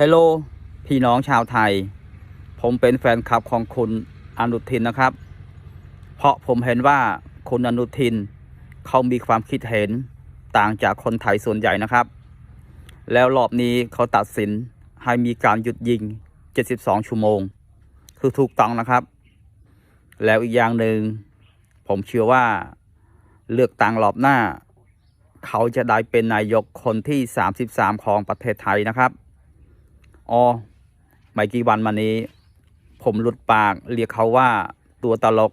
ฮลโลพี่น้องชาวไทย ผมเป็นแฟนคลับของคุณอนุทินนะครับ เพราะผมเห็นว่าคุณอนุทินเขามีความคิดเห็นต่างจากคนไทยส่วนใหญ่นะครับ แล้วรอบนี้เขาตัดสินให้มีการหยุดยิง 72 ชั่วโมง คือถูกต้องนะครับ แล้วอีกอย่างหนึ่งผมเชื่อว่าเลือกตั้งรอบหน้า เขาจะได้เป็นนายกคนที่ 33 ของประเทศไทยนะครับ อ๋อไม่กี่วันมานี้ ผมหลุดปากเรียกเขาว่าตัวตลก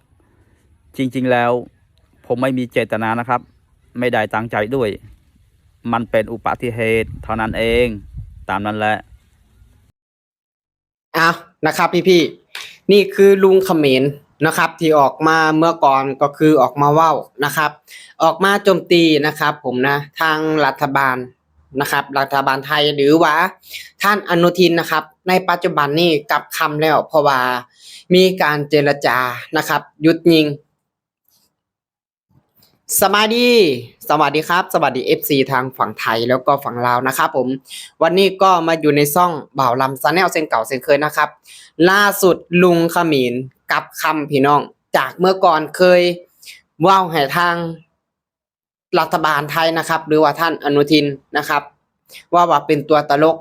จริงๆแล้ว ผมไม่มีเจตนานะครับ ไม่ได้ตั้งใจด้วย มันเป็นอุบัติเหตุเท่านั้นเองตามนั้นแหละอ้าวนะครับ พี่ๆนี่คือลุงเขมรนะครับ ที่ออกมาเมื่อก่อนก็คือออกมาเว้านะครับ ออกมาโจมตีนะครับ ผมนะ ทางรัฐบาล นะครับ รัฐบาลไทยหรือว่าท่านอนุทินนะครับ ในปัจจุบันนี้กลับคำแล้ว เพราะว่ามีการเจรจานะครับหยุดยิงสวัสดี สวัสดีครับ สวัสดี FC ทางฝั่งไทยแล้วก็ฝั่งลาวนะครับผม วันนี้ก็มาอยู่ในซ่องบ่าวลำซาแนลเซนเก่าเซนเคยนะครับ ล่าสุดลุงขมินกลับคำพี่น้อง จากเมื่อก่อนเคยว่าวให้ทาง รัฐบาลไทยนะครับ หรือว่าท่านอนุทินนะครับ ว่าว่าเป็นตัวตลก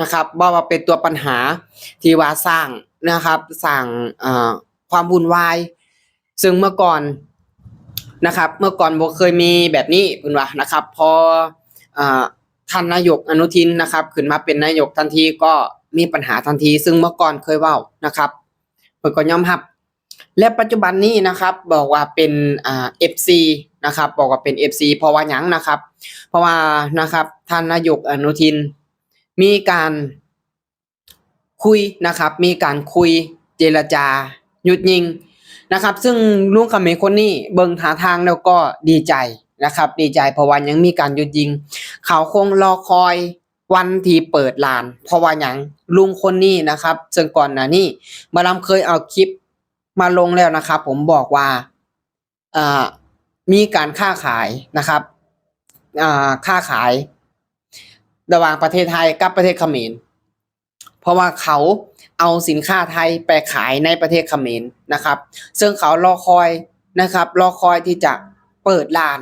นะครับ ว่าว่าเป็นตัวปัญหาที่ว่าสร้างนะครับสร้างความวุ่นวาย ซึ่งเมื่อก่อนนะครับ เมื่อก่อนบ่เคยมีแบบนี้เพิ่นว่านะครับพออท่านนายกอนุทินนะครับขึ้นมาเป็นนายกทันทีก็มีปัญหาทันที ซึ่งเมื่อก่อนเคยว้านะครับเพิ่นก็ยอมรับ และปัจจุบันนี้นะครับบอกว่าเป็นอ่า FC นะครับบอกว่าเป็น FC เพราะว่าหยังนะครับ เพราะว่านะครับท่านนายกอนุทิน มีการคุยนะครับ มีการคุยเจรจาหยุดยิงนะครับ ซึ่งลุงคำเมคนนี้เบิ่งท่าทางแล้วก็ดีใจนะครับ ดีใจเพราะว่ายังมีการหยุดยิง เขาคงรอคอยวันที่เปิดลาน เพราะว่าหยังลุงคนนี้นะครับซึ่งก่อนหน้านี้มาดามเคยเอาคลิป มาลงแล้วนะครับ ผมบอกว่าอามีการค้าขายนะครับอ่าค้าขาย ระหว่างประเทศไทยกับประเทศเขมร เพราะว่าเขาเอาสินค้าไทยไปขายในประเทศเขมรนะครับ ซึ่งเขารอคอยนะครับ รอคอยที่จะเปิดลาน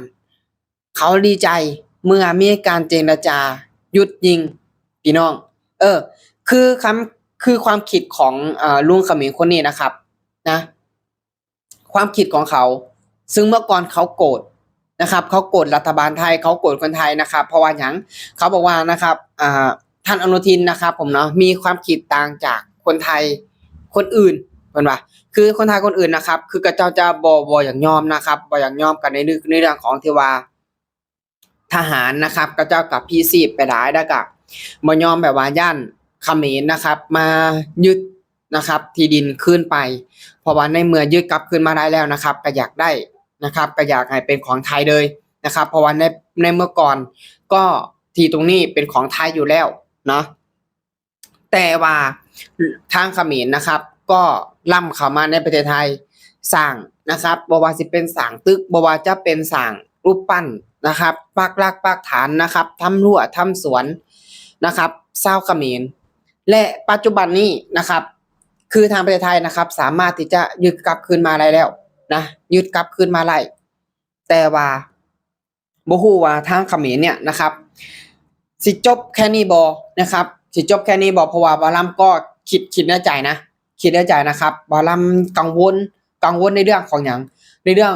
เขาดีใจเมื่อมีการเจรจาหยุดยิงพี่น้อง เออ คือคำคือความคิดของอ่าลุงเขมรคนนี้นะครับ นะ ความคิดของเขา ซึ่งเมื่อก่อนเขาโกรธนะครับ เขาโกรธรัฐบาลไทย เขาโกรธคนไทยนะครับ เพราะว่าหยังเขาบอกว่านะครับท่านอนุทินนะครับ ผมเนาะมีความคิดต่างจากคนไทยคนอื่นเพิ่นว่าคือคนไทยคนอื่นนะครับ คือกระเจ้าจะบอบอย่างยอมนะครับบออย่างยอมกันในเรื่องในเรื่องของที่ว่าทหารนะครับกระเจ้ากับพี่ซีไปได้แล้ก็บ่ยอมแบบว่าย่านเขมรนะครับ มายึด นะครับ ที่ดินคืนไป เพราะว่าในเมื่อยึดกลับคืนมาได้แล้วนะครับ ก็อยากได้นะครับ ก็อยากให้เป็นของไทยเลยนะครับ เพราะว่าในในเมื่อก่อน ก็ที่ตรงนี้เป็นของไทยอยู่แล้วเนาะแต่ว่าทางเขมรนะครับ ก็ล่ำเข้ามาในประเทศไทยสร้างนะครับบวาสิเป็นสร้างตึกบวาจะเป็นสร้างรูปปั้นนะครับปักลักปักฐานนะครับทำรั้วทำสวนนะครับชาวเขมรและปัจจุบันนี้นะครับ คือทางประเทศไทยนะครับ สามารถที่จะยึดกลับคืนมาได้แล้วนะยึดกลับคืนมาได้แต่ว่าบ่ฮู้ว่าทางเขมรเนี่ยนะครับ สิจบแค่นี้บ่นะครับ สิจบแค่นี้บ่เพราะว่าบาลัมก็คิดคิดในใจนะคิดในใจนะครับบาลัมกังวลกังวลในเรื่องของหยังในเรื่อง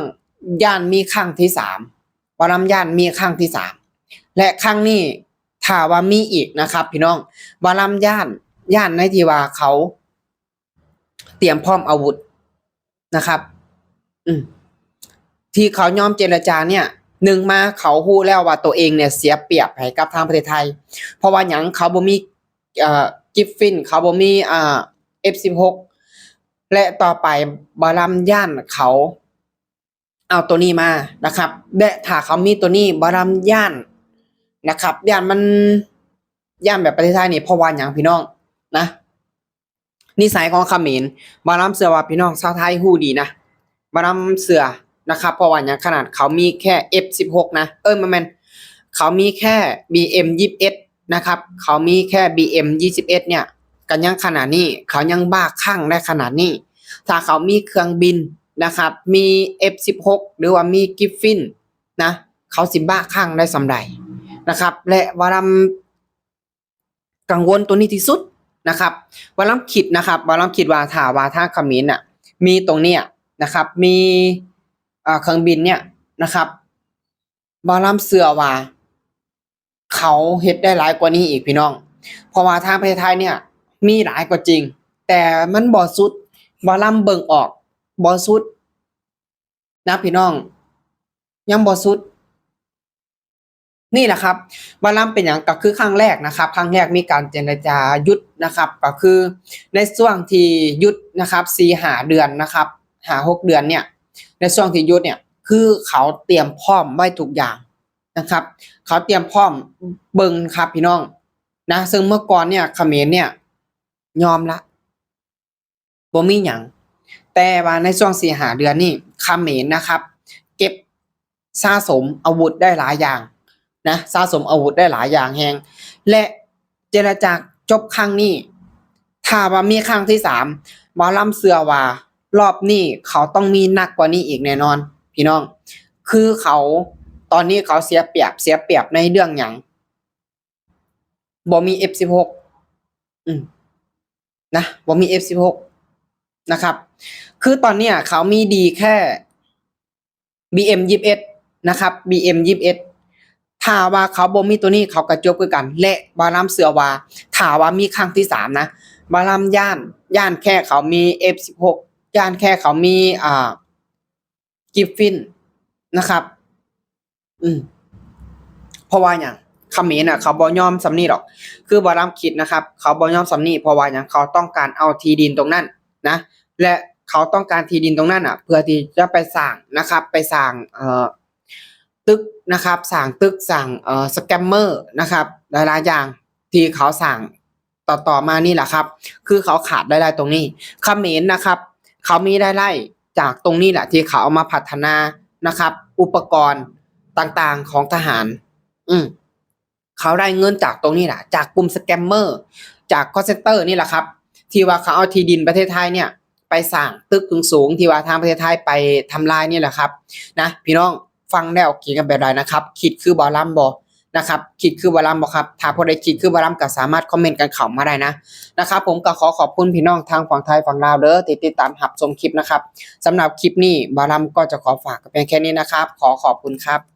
ย่านมีครั้งที่สามบาลัมย่านมีครั้งที่สามและครั้งนี้ถ้าว่ามีอีกนะครับ พี่น้องบาลัมย่านย่านในที่ว่าเขา เตรียมพร้อมอาวุธนะครับ อืมที่เขายอมเจรจาเนี่ยหนึ่งมาเขาฮู้แล้วว่าตัวเองเนี่ยเสียเปรียบให้กับทางประเทศไทย เพราะว่าหยังเขาบ่มีอ่อกิฟฟิน เขาบ่มีอ่า F16 และต่อไปบารัมย่านเขา เอาตัวนี้มานะครับและถ้าเขามีตัวนี้บารัมย่านนะครับย่านมันย่านแบบประเทศไทยนี่เพราะว่าหยังพี่น้องนะ นิสัยของเขมรบารัมเสือว่าพี่น้องชาวไทยฮู้ดีนะบารัมเสือนะครับเพราะว่าอย่างขนาดเขามีแค่ F16 นะ เอ้ยมันแม่นเขามีแค่ BM 21 นะครับ เขามีแค่ BM 21 เนี่ยกันยังขนาดนี้เขายังบ้าคลั่งได้ขนาดนี้ ถ้าเขามีเครื่องบินนะครับ มี F16 หรือว่ามีกิฟฟินนะ เขาสิบ้าคลั่งได้สำใดนะครับ และวารัมกังวลตัวนี้ที่สุด นะครับวารัมคิดนะครับวารัมคิดวาถาวาทางเขมินอะมีตรงเนี้ยนะครับ มีเครื่องบินเนี่ยนะครับวารัมเสือว่า เขาเฮ็ดได้หลายกว่านี้อีกพี่น้อง เพราะว่าทางประเทศไทยเนี่ย มีหลายกว่าจริง แต่มันบ่สุดบ่ล่ำเบิ่งออกบ่สุดนะพี่น้อง ยังบ่สุด นี่แหละครับบ่ล่ำเป็นอย่างก็คือครั้งแรกนะครับ ครั้งแรกมีการเจรจายุดนะครับ ก็คือในช่วงที่ยุดนะครับสี่หาเดือนนะครับหาหกเดือนเนี่ย ในช่วงที่ยุดเนี่ยคือเขาเตรียมพร้อมไว้ทุกอย่างนะครับ เขาเตรียมพร้อมเบิงครับพี่น้องนะซึ่งเมื่อก่อนเนี่ยเขมรเนี่ยยอมละบ่มีหยังแต่ว่าในช่วงสี่หาเดือนนี่เขมรนะครับ เก็บสะสมอาวุธได้หลายอย่าง นะสะสมอาวุธได้หลายอย่างแฮงและเจรจาจบครั้งนี้ถ้าว่ามีครั้งที่สามบอลัมเสือว่ารอบนี้เขาต้องมีหนักกว่านี้อีกแน่นอน พี่น้อง คือเขาตอนนี้เขาเสียเปรียบเสียเปรียบในเรื่องอย่างบ่มี F16 อืมนะบ่มี F16 นะครับ คือตอนเนี้ยเขามีดีแค่ BM 21 นะครับ BM 21 ถ้าว่าเขาบ่มีตัวนี้เขากระจบคือกัน และบารามเสือว่าถ้าว่ามีครั้งที่สามนะ บารามย่านย่านแค่เขามี F16 ย่านแค่เขามีอ่ากิฟฟินนะครับ อืมเพราะว่าอย่างเขมรน่ะเขาบ่ยอมสำนีหรอก คือบารามคิดนะครับ เขาบ่ยอมสำนีเพราะว่าอย่างเขาต้องการเอาทีดินตรงนั้นนะ และเขาต้องการทีดินตรงนั้นอะ เพื่อที่จะไปสร้างนะครับ ไปสร้างเอ่อ ตึกนะครับสร้างตึกสร้างเอ่อสแกมเมอร์นะครับหลายๆอย่างที่เขาสร้างต่อต่อมานี่แหละครับ คือเขาขาดรายได้ตรงนี้เขมรนะครับ เขามีรายได้จากตรงนี้แหละที่เขาเอามาพัฒนานะครับ อุปกรณ์ต่างๆของทหาร อืมเขาได้เงินจากตรงนี้แหละจากกลุ่มสแกมเมอร์จากคอเซนเตอร์นี่แหละครับ ที่ว่าเขาเอาที่ดินประเทศไทยเนี่ย ไปสร้างตึกสูงๆที่ว่าทางประเทศไทยไปทำลายนี่แหละครับ นะ พี่น้อง ฟังแล้วคิดกันแบบไรนะครับ คิดคือบอลัมบอนะครับคิดคือบอลัมบอครับถ้าพอได้คิดคือบอลัมก็สามารถคอมเมนต์กันเข้ามาได้นะนะครับ ผมก็ขอขอบคุณพี่น้องทางฝั่งไทยฝั่งลาวเด้อติดตามหับชมคลิปนะครับสำหรับคลิปนี้บอลัมก็จะขอฝากกันเพียงแค่นี้นะครับ ขอขอบคุณครับ